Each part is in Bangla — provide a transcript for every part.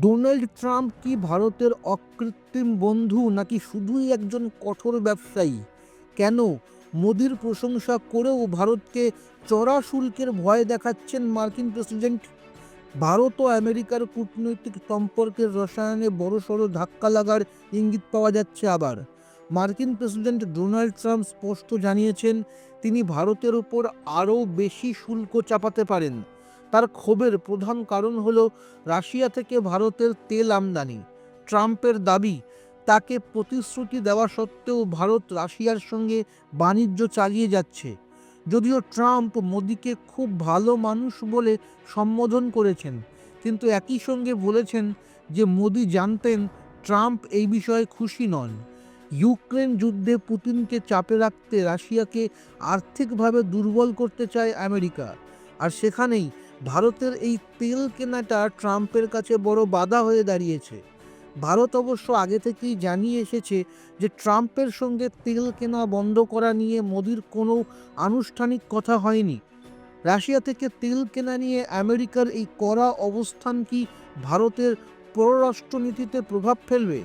ডোনাল্ড ট্রাম্প কি ভারতের অকৃত্রিম বন্ধু নাকি শুধুই একজন কঠোর ব্যবসায়ী? কেন? মোদির প্রশংসা করেও ভারতকে চড়া শুল্কের ভয় দেখাচ্ছেন মার্কিন প্রেসিডেন্ট। ভারত ও আমেরিকার কূটনৈতিক সম্পর্কের রসায়নে বড়সড় ধাক্কা লাগার ইঙ্গিত পাওয়া যাচ্ছে আবার। মার্কিন প্রেসিডেন্ট ডোনাল্ড ট্রাম্প স্পষ্ট জানিয়েছেন, তিনি ভারতের উপর আরও বেশি শুল্ক চাপাতে পারেন। তার ক্ষোভের প্রধান কারণ হল রাশিয়া থেকে ভারতের তেল আমদানি। ট্রাম্পের দাবি, তাকে প্রতিশ্রুতি দেওয়া সত্ত্বেও ভারত রাশিয়ার সঙ্গে বাণিজ্য চালিয়ে যাচ্ছে। যদিও ট্রাম্প মোদিকে খুব ভালো মানুষ বলে সম্বোধন করেছেন, কিন্তু একই সঙ্গে বলেছেন যে মোদি জানতেন ট্রাম্প এই বিষয়ে খুশি নন। ইউক্রেন যুদ্ধে পুতিনকে চাপে রাখতে রাশিয়াকে আর্থিকভাবে দুর্বল করতে চায় আমেরিকা। আর সেখানেই ভারতের এই তেল কেনাটা ট্রাম্পের কাছে বড় বাধা হয়ে দাঁড়িয়েছে। ভারত অবশ্য আগে থেকেই জানিয়ে এসেছে যে ট্রাম্পের সঙ্গে তেল কেনা বন্ধ করা নিয়ে মোদির কোনো আনুষ্ঠানিক কথা হয়নি। রাশিয়া থেকে তেল কেনা নিয়ে আমেরিকার এই কড়া অবস্থান কি ভারতের পররাষ্ট্রনীতিতে প্রভাব ফেলবে?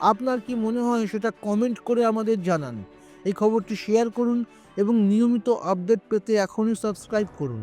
আপনার কি মনে হয় সেটা কমেন্ট করে আমাদের জানান। এই খবরটি শেয়ার করুন এবং নিয়মিত আপডেট পেতে এখনই সাবস্ক্রাইব করুন।